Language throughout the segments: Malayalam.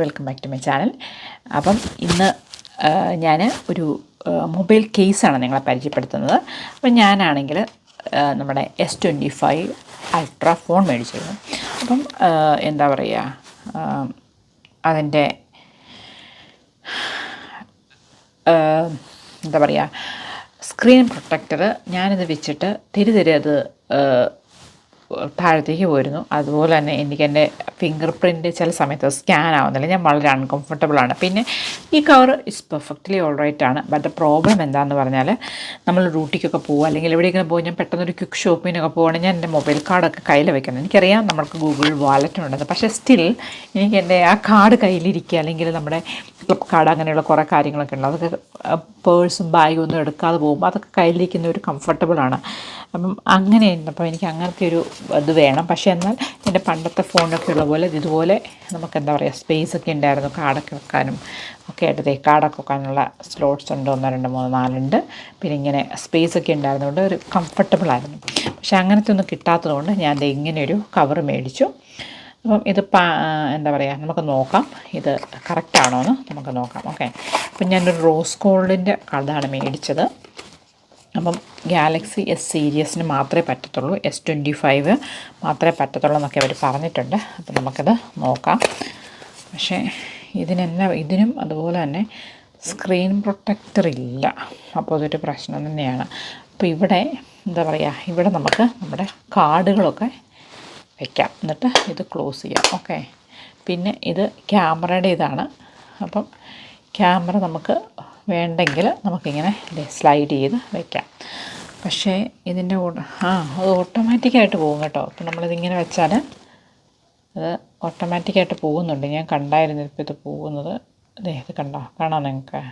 Welcome back to my channel അപ്പം ഇന്ന് ഞാൻ ഒരു മൊബൈൽ കേസാണ് നിങ്ങളെ പരിചയപ്പെടുത്തുന്നത്. അപ്പം ഞാനാണെങ്കിൽ നമ്മുടെ S twenty five ultra phone മേടിച്ചിരുന്നു. അപ്പം എന്താ പറയുക അതിന്റെ എന്താ പറയുക സ്ക്രീൻ പ്രൊട്ടക്ടർ ഞാനിത് വെച്ചിട്ട് തിരി തിരി അത് താഴത്തേക്ക് പോയിരുന്നു. അതുപോലെ തന്നെ എനിക്ക് എന്റെ ഫിംഗർ പ്രിന്റ് ചില സമയത്ത് സ്കാൻ ആവുന്നില്ല. ഞാൻ വളരെ അൺകംഫർട്ടബിളാണ് പിന്നെ ഈ കവർ ഇസ് പെർഫെക്റ്റ്ലി ഓൾറൈറ്റ് ആണ്. ബട്ട് ദ പ്രോബ്ലം എന്താണെന്ന് പറഞ്ഞാൽ നമ്മൾ ഡ്യൂട്ടിക്കൊക്കെ പോകുക അല്ലെങ്കിൽ എവിടെയെങ്കിലും പോകും ഞാൻ പെട്ടെന്നൊരു ക്വിക്ക് ഷോപ്പിനൊക്കെ പോകുകയാണെങ്കിൽ ഞാൻ എന്റെ മൊബൈൽ കാർഡൊക്കെ കയ്യിൽ വെക്കണം എനിക്കറിയാം നമുക്ക് ഗൂഗിൾ വാലറ്റ് ഉണ്ടെന്ന്. പക്ഷേ സ്റ്റിൽ എനിക്ക് എന്റെ ആ കാർഡ് കയ്യിലിരിക്കുക അല്ലെങ്കിൽ നമ്മുടെ ക്ലബ് കാർഡ് അങ്ങനെയുള്ള കുറേ കാര്യങ്ങളൊക്കെ ഉണ്ട്. അതൊക്കെ പേഴ്സും ബാഗും ഒന്നും എടുക്കാതെ പോകുമ്പോൾ അതൊക്കെ കയ്യിലിരിക്കുന്ന ഒരു കംഫർട്ടബിൾ ആണ്. അപ്പം അങ്ങനെ അപ്പോൾ എനിക്ക് അങ്ങനത്തെ ഒരു ഇത് വേണം. പക്ഷേ എന്നാൽ എന്റെ പണ്ടത്തെ ഫോണൊക്കെ ഉള്ള പോലെ ഇതുപോലെ നമുക്ക് എന്താ പറയുക സ്പേസ് ഒക്കെ ഉണ്ടായിരുന്നു. കാർഡൊക്കെ വെക്കാനും ഒക്കെ ആയിട്ട് കാർഡൊക്കെ വെക്കാനുള്ള സ്ലോട്ട്സ് ഉണ്ട് ഒന്ന് രണ്ട് മൂന്ന് നാലുണ്ട്. പിന്നെ ഇങ്ങനെ സ്പേസ് ഒക്കെ ഉണ്ടായിരുന്നതുകൊണ്ട് ഒരു കംഫർട്ടബിൾ ആയിരുന്നു. പക്ഷേ അങ്ങനത്തെ ഒന്നും കിട്ടാത്തതുകൊണ്ട് ഞാൻ ദേ ഇങ്ങനെയൊരു കവർ മേടിച്ചു. അപ്പം ഇത് പാ എന്താ പറയുക നമുക്ക് നോക്കാം. ഇത് കറക്റ്റ് ആണോ എന്ന് നമുക്ക് നോക്കാം. ഓക്കെ അപ്പം ഞാനൊരു റോസ് ഗോൾഡിന്റെ അതാണ് മേടിച്ചത്. അപ്പം ഗാലക്സി എസ് സീരീസിന് മാത്രമേ പറ്റത്തുള്ളൂ. എസ് ട്വന്റി ഫൈവ് മാത്രമേ പറ്റത്തുള്ളൂ എന്നൊക്കെ അവർ പറഞ്ഞിട്ടുണ്ട്. അപ്പം നമുക്കത് നോക്കാം. പക്ഷേ ഇതിനെല്ലാം ഇതിനും അതുപോലെ തന്നെ സ്ക്രീൻ പ്രൊട്ടക്ടർ ഇല്ല. അപ്പോൾ അതൊരു പ്രശ്നം തന്നെയാണ്. അപ്പോൾ ഇവിടെ എന്താ പറയുക ഇവിടെ നമുക്ക് നമ്മുടെ കാർഡുകളൊക്കെ വയ്ക്കാം എന്നിട്ട് ഇത് ക്ലോസ് ചെയ്യാം. ഓക്കെ പിന്നെ ഇത് ക്യാമറയുടെ ഇതാണ് അപ്പം ക്യാമറ നമുക്ക് വേണ്ടെങ്കിൽ നമുക്കിങ്ങനെ സ്ലൈഡ് ചെയ്ത് വയ്ക്കാം പക്ഷേ ഇതിന്റെ ആ അത് ഓട്ടോമാറ്റിക്കായിട്ട് പോകും കേട്ടോ. അപ്പം നമ്മളിതിങ്ങനെ വെച്ചാൽ അത് ഓട്ടോമാറ്റിക്കായിട്ട് പോകുന്നുണ്ട്. ഞാൻ കണ്ടായിരുന്നു ഇപ്പോൾ ഇത് പോകുന്നത്. അതെ ഇത് കണ്ടോ? കാണാം നിങ്ങൾക്ക്.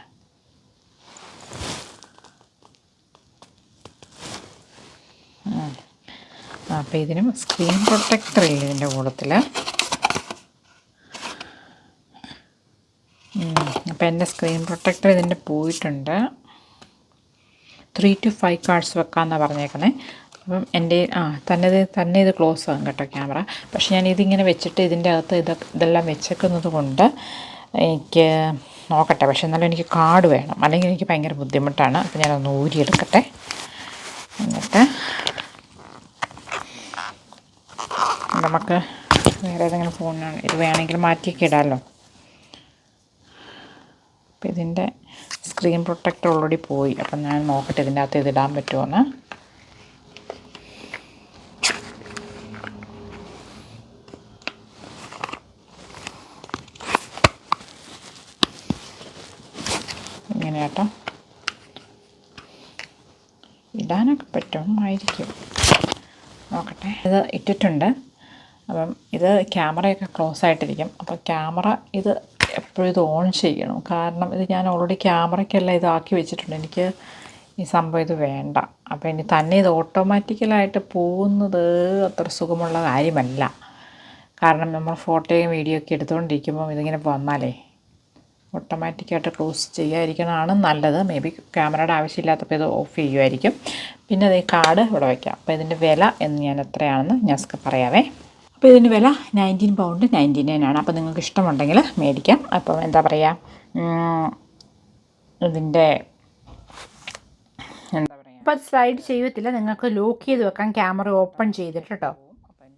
അപ്പോൾ ഇതിനും സ്ക്രീൻ പ്രൊട്ടക്ടർ ഇല്ല ഇതിന്റെ കൂട്ടത്തിൽ അപ്പോൾ എന്റെ സ്ക്രീൻ പ്രൊട്ടക്ടർ ഇതിന്റെ പോയിട്ടുണ്ട്. ത്രീ ടു ഫൈവ് കാർഡ്സ് വെക്കാമെന്നാണ് പറഞ്ഞേക്കണേ. അപ്പം എന്റെ ആ തന്നെ ഇത് തന്നെ ഇത് ക്ലോസ് ആകും കേട്ടോ ക്യാമറ. പക്ഷെ ഞാൻ ഇതിങ്ങനെ വെച്ചിട്ട് ഇതിന്റെ അകത്ത് ഇത് ഇതെല്ലാം വെച്ചേക്കുന്നത് കൊണ്ട് എനിക്ക് നോക്കട്ടെ. പക്ഷേ എന്നാലും എനിക്ക് കാർഡ് വേണം. അല്ലെങ്കിൽ എനിക്ക് ഭയങ്കര ബുദ്ധിമുട്ടാണ്. അപ്പോൾ ഞാനൊന്ന് ഊരിയെടുക്കട്ടെ. എന്നിട്ട് നമുക്ക് വേറെ ഏതെങ്കിലും ഫോണിനാണ് ഇത് വേണമെങ്കിൽ മാറ്റിയൊക്കെ ഇടാമല്ലോ അപ്പോൾ ഇതിന്റെ സ്ക്രീൻ പ്രൊട്ടക്ടർ ഓൾറെഡി പോയി. അപ്പം ഞാൻ നോക്കട്ടെ ഇതിന്റെ അകത്ത് ഇതിടാൻ ഇടാൻ പറ്റുമോയെന്ന് ഇങ്ങനെ കേട്ടോ ഇടാനൊക്കെ പറ്റുമായിരിക്കും. നോക്കട്ടെ. ഇത് ഇട്ടിട്ടുണ്ട്. അപ്പം ഇത് ക്യാമറയൊക്കെ ക്ലോസ് ആയിട്ടിരിക്കും. അപ്പോൾ ക്യാമറ ഇത് എപ്പോഴും ഇത് ഓൺ ചെയ്യണം. കാരണം ഇത് ഞാൻ ഓൾറെഡി ക്യാമറയ്ക്കല്ല ഇതാക്കി വെച്ചിട്ടുണ്ട്. എനിക്ക് ഈ സംഭവം ഇത് വേണ്ട. അപ്പോൾ ഇനി തന്നെ ഇത് ഓട്ടോമാറ്റിക്കലായിട്ട് പോകുന്നത് അത്ര സുഖമുള്ള കാര്യമല്ല. കാരണം നമ്മൾ ഫോട്ടോയും വീഡിയോ ഒക്കെ എടുത്തുകൊണ്ടിരിക്കുമ്പം ഇതിങ്ങനെ വന്നാലേ ഓട്ടോമാറ്റിക്കായിട്ട് ക്ലോസ് ചെയ്യാതിരിക്കണതാണ് നല്ലത്. മേ ബി ക്യാമറയുടെ ആവശ്യമില്ലാത്തപ്പോൾ ഇത് ഓഫ് ചെയ്യുമായിരിക്കും പിന്നെ അത് ഈ കാർഡ് ഇവിടെ വയ്ക്കാം അപ്പോൾ ഇതിന്റെ വില എന്ന് ഞാൻ എത്രയാണെന്ന് ഞാൻ പറയാവേ. അപ്പോൾ ഇതിന് വില നയന്റീൻ പൗണ്ട് നയന്റി നയൻ ആണ്. അപ്പോൾ നിങ്ങൾക്ക് ഇഷ്ടമുണ്ടെങ്കിൽ മേടിക്കാം. അപ്പം എന്താ പറയുക ഇതിന്റെ എന്താ പറയുക അപ്പോൾ സ്ലൈഡ് ചെയ്യത്തില്ല. നിങ്ങൾക്ക് ലോക്ക് ചെയ്ത് വെക്കാം ക്യാമറ ഓപ്പൺ ചെയ്തിട്ട് കേട്ടോ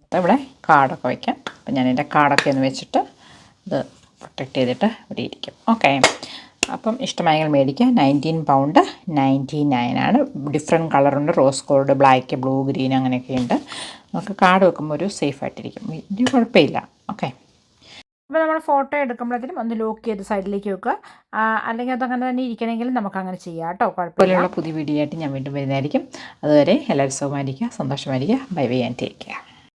അപ്പോൾ ഇവിടെ കാർഡൊക്കെ വയ്ക്കാം അപ്പം ഞാൻ എന്റെ കാർഡൊക്കെ ഒന്ന് വെച്ചിട്ട് ഇത് പ്രൊട്ടക്റ്റ് ചെയ്തിട്ട് ഇവിടെ ഇരിക്കും. ഓക്കെ അപ്പം ഇഷ്ടമായെങ്കിൽ മേടിക്കുക. നയന്റീൻ പൗണ്ട് നയന്റി നയൻ ആണ് ഡിഫറെന്റ് കളറുണ്ട് rose gold black blue green അങ്ങനെയൊക്കെ ഉണ്ട്. നമുക്ക് കാർഡ് വെക്കുമ്പോൾ ഒരു സേഫ് ആയിട്ടിരിക്കും. വലിയ കുഴപ്പമില്ല. ഓക്കെ അപ്പോൾ നമ്മൾ ഫോട്ടോ എടുക്കുമ്പോഴത്തേനും ഒന്ന് ലോക്ക് ചെയ്ത് സൈഡിലേക്ക് വെക്കുക. അല്ലെങ്കിൽ അതങ്ങനെ തന്നെ ഇരിക്കണമെങ്കിൽ നമുക്ക് അങ്ങനെ ചെയ്യാം കേട്ടോ. കുഴപ്പമില്ല. പുതിയ വീഡിയോ ആയിട്ട് ഞാൻ വീണ്ടും വരുന്നതായിരിക്കും. അതുവരെ എല്ലാവരും സുഖമായിരിക്കുക സന്തോഷമായിരിക്കുക. Bye bye and take care